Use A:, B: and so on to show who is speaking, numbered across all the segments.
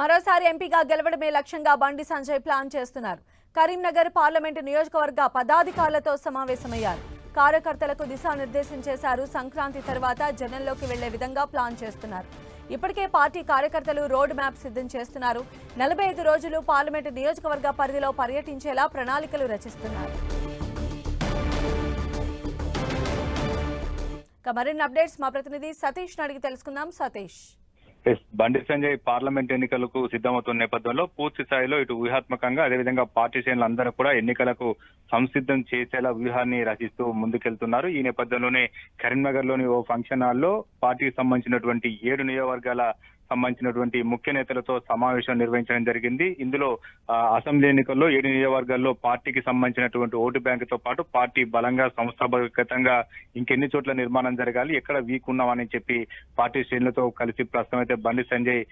A: మరోసారి ఎంపీగా గెలవడమే లక్ష్యంగా బండి సంజయ్ ప్లాన్ చేస్తున్నారు. కరీంనగర్ పార్లమెంటు నియోజకవర్గ పదాధికారులతో సమావేశమయ్యారు. కార్యకర్తలకు దిశానిర్దేశం చేశారు. సంక్రాంతి తర్వాత జనంలోకి వెళ్ళే విధంగా ప్లాన్ చేస్తున్నారు. ఇప్పటికే పార్టీ కార్యకర్తలు రోడ్ మ్యాప్ సిద్ధం చేస్తున్నారు. నలభై ఐదు రోజులు పార్లమెంటు నియోజకవర్గ పరిధిలో పర్యటించేలా ప్రణాళికలు రచిస్తున్నారు. మరిన్ని అప్డేట్స్ మా ప్రతినిధి సతీష్ అడిగి తెలుసుకుందాం. సతీష్.
B: బండి సంజయ్ పార్లమెంట్ ఎన్నికలకు సిద్ధమవుతున్న నేపథ్యంలో పూర్తి స్థాయిలో ఇటు వ్యూహాత్మకంగా అదేవిధంగా పార్టీ శ్రేణులందరూ కూడా ఎన్నికలకు సంసిద్ధం చేసేలా వ్యూహాన్ని రచిస్తూ ముందుకెళ్తున్నారు. ఈ నేపథ్యంలోనే కరీంనగర్లోని ఓ ఫంక్షన్ హాల్లో పార్టీకి సంబంధించినటువంటి ఏడు నియోజకవర్గాల సంబంధించినటువంటి ముఖ్య నేతలతో సమావేశం నిర్వహించడం జరిగింది. ఇందులో అసెంబ్లీ ఎన్నికల్లో ఏడు నియోజకవర్గాల్లో పార్టీకి సంబంధించినటువంటి ఓటు బ్యాంకుతో పాటు పార్టీ బలంగా సంస్థాగతంగా ఇంకెన్ని చోట్ల నిర్మాణం జరగాలి ఎక్కడ వీక్ ఉన్నామని చెప్పి పార్టీ శ్రేణులతో కలిసి ప్రస్తుతం అయితే బండి సంజయ్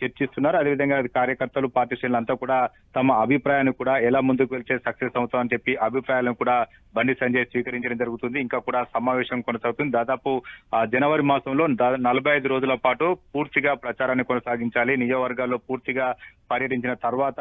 B: చర్చిస్తున్నారు. అదేవిధంగా కార్యకర్తలు పార్టీ శ్రేణులు అంతా కూడా తమ అభిప్రాయాన్ని కూడా ఎలా ముందుకు వెళ్తే సక్సెస్ అవుతామని చెప్పి అభిప్రాయాలను కూడా బండి సంజయ్ స్వీకరించడం జరుగుతుంది. ఇంకా కూడా సమావేశం కొనసాగుతుంది. దాదాపు జనవరి మాసంలో నలభై ఐదు రోజుల పాటు పూర్తిగా ప్రచారాన్ని కొనసాగించాలి. నియోజకవర్గాల్లో పూర్తిగా పర్యటించిన తర్వాత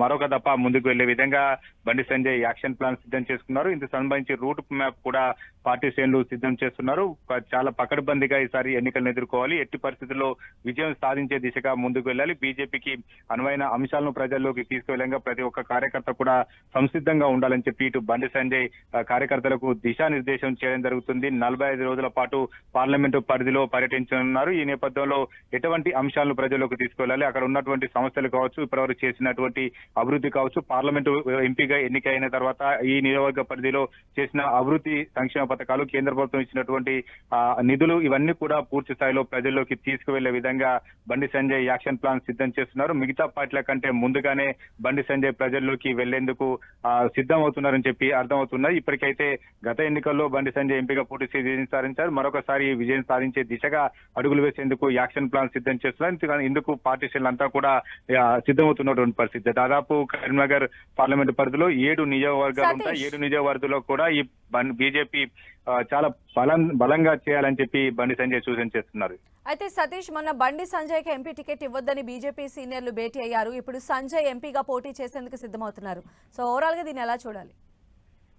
B: మరొక దఫా ముందుకు వెళ్ళే విధంగా బండి సంజయ్ యాక్షన్ ప్లాన్ సిద్ధం చేసుకున్నారు. ఇందుకు సంబంధించి రూట్ మ్యాప్ కూడా పార్టీ శ్రేణులు సిద్ధం చేస్తున్నారు. చాలా పకడ్బందీగా ఈసారి ఎన్నికలను ఎదుర్కోవాలి. ఎట్టి పరిస్థితుల్లో విజయం సాధించే దిశగా ముందుకు వెళ్ళాలి. బీజేపీకి అనువైన అంశాలను ప్రజల్లోకి తీసుకువెళ్ళంగా ప్రతి ఒక్క కార్యకర్త కూడా సంసిద్ధంగా ఉండాలని చెప్పి ఇటు బండి సంజయ్ కార్యకర్తలకు దిశానిర్దేశం చేయడం జరుగుతుంది. నలభై ఐదు రోజుల పాటు పార్లమెంటు పరిధిలో పర్యటించనున్నారు. ఈ నేపథ్యంలో ఎటువంటి అంశాలను ప్రజల్లోకి తీసుకువెళ్ళాలి అక్కడ ఉన్నటువంటి సమస్యలు కావచ్చు ఇప్పటివరకు చేసినటువంటి అభివృద్ధి కావచ్చు పార్లమెంటు ఎంపీగా ఎన్నికైన తర్వాత ఈ నియోజకవర్గ పరిధిలో చేసిన అభివృద్ధి సంక్షేమ పథకాలు కేంద్ర ప్రభుత్వం ఇచ్చినటువంటి నిధులు ఇవన్నీ కూడా పూర్తి స్థాయిలో ప్రజల్లోకి తీసుకువెళ్ళే విధంగా బండి సంజయ్ యాక్షన్ ప్లాన్ సిద్ధం చేస్తున్నారు. మిగతా పార్టీల కంటే ముందుగానే బండి సంజయ్ ప్రజల్లోకి వెళ్ళేందుకు సిద్ధం అవుతున్నారని చెప్పి అర్థమవుతున్నది ఇప్పటికైతే గత ఎన్నికల్లో బండి సంజయ్ ఎంపీగా పోటీ విజయం సాధించారు. మరొకసారి విజయం సాధించే దిశగా అడుగులు వేసేందుకు యాక్షన్ ప్లాన్ సిద్ధం చేస్తున్నారు ఇందుకు- ఇందుకు పార్టీ శ్రేణులంతా కూడా సిద్ధమవుతున్నటువంటి పరిస్థితి. దాదాపు కరీంనగర్ పార్లమెంట్ పరిధిలో ఏడు నియోజకవర్గాలు ఉంటాయి. ఏడు నియోజకవర్గాల్లో కూడా ఈ బీజేపీ చాలా బలం బలంగా చేయాలని చెప్పి బండి సంజయ్ సూచన చేస్తున్నారు.
A: అయితే సతీష్ మొన్న బండి సంజయ్కి ఎంపీ టికెట్ ఇవ్వొద్దని బీజేపీ సీనియర్లు భేటీ అయ్యారు. ఇప్పుడు సంజయ్ ఎంపీగా పోటీ చేసేందుకు సిద్ధమవుతున్నారు. సో ఓవరాల్గా దీన్ని ఎలా చూడాలి?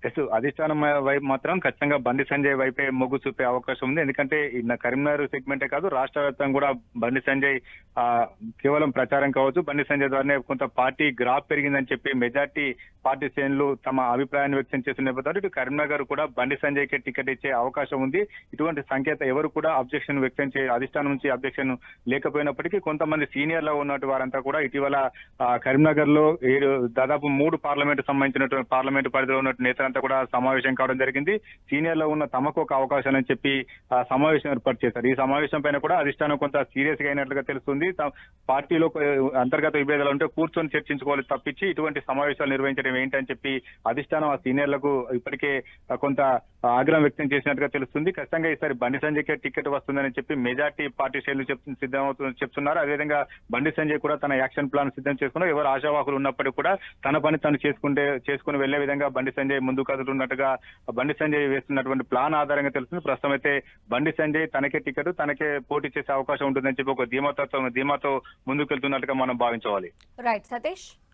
B: ఎస్ అధిష్టానం వైపు మాత్రం ఖచ్చితంగా బండి సంజయ్ వైపే మొగ్గు చూపే అవకాశం ఉంది. ఎందుకంటే ఇన్న కరీంనగర్ సెగ్మెంటే కాదు రాష్ట్ర వ్యాప్తంగా కూడా బండి సంజయ్ ఆ, కేవలం ప్రచారం కావచ్చు. బండి సంజయ్ ద్వారానే కొంత పార్టీ గ్రాఫ్ పెరిగిందని చెప్పి మెజార్టీ పార్టీ శ్రేణులు తమ అభిప్రాయాన్ని వ్యక్తం చేస్తున్న నేపథ్యంలో ఇటు కరీంనగర్ కూడా బండి సంజయ్కి టికెట్ ఇచ్చే అవకాశం ఉంది. ఇటువంటి సంకేత ఎవరు కూడా అబ్జెక్షన్ వ్యక్తం చే అధిష్టానం నుంచి అబ్జెక్షన్ లేకపోయినప్పటికీ కొంతమంది సీనియర్లో ఉన్నట్టు వారంతా కూడా ఇటీవల కరీంనగర్లో ఏడు దాదాపు మూడు పార్లమెంట్ సంబంధించినటువంటి పార్లమెంట్ పరిధిలో ఉన్న నేతలంతా కూడా సమావేశం కావడం జరిగింది. సీనియర్లో ఉన్న తమకు ఒక అవకాశం అని చెప్పి ఆ, సమావేశం ఏర్పాటు చేశారు. ఈ సమావేశం పైన కూడా అధిష్టానం కొంత సీరియస్గా అయినట్లుగా తెలుస్తుంది. పార్టీలో అంతర్గత విభేదాలు ఉంటే కూర్చొని చర్చించుకోవాలి తప్పించి ఇటువంటి సమావేశాలు నిర్వహించడం ఏంటని చెప్పి అధిష్టానం ఆ సీనియర్లకు ఇప్పటికే కొంత ఆగ్రహం వ్యక్తం చేసినట్టుగా తెలుస్తుంది. ఖచ్చితంగా ఈసారి బండి సంజయ్కే టికెట్ వస్తుందని చెప్పి మెజార్టీ పార్టీ శ్రేణులు చెప్ సిద్ధమవుతు చెప్తున్నారు. అదేవిధంగా బండి సంజయ్ కూడా తన యాక్షన్ ప్లాన్ సిద్ధం చేసుకున్నారు. ఎవరు ఆశావాహులు ఉన్నప్పటికీ కూడా తన పని తను చేసుకుంటే చేసుకుని వెళ్ళే విధంగా బండి సంజయ్ ముందు కదులున్నట్టుగా బండి సంజయ్ వేస్తున్నటువంటి ప్లాన్ ఆధారంగా తెలుస్తుంది. ప్రస్తుతం అయితే బండి సంజయ్ తనకే టికెట్ తనకే పోటీ చేసే అవకాశం ఉంటుందని చెప్పి ఒక ధీమాతో ధీమాతో ముందుకెళ్తున్నట్టుగా మనం భావించవాలి.
A: రైట్ సతీష్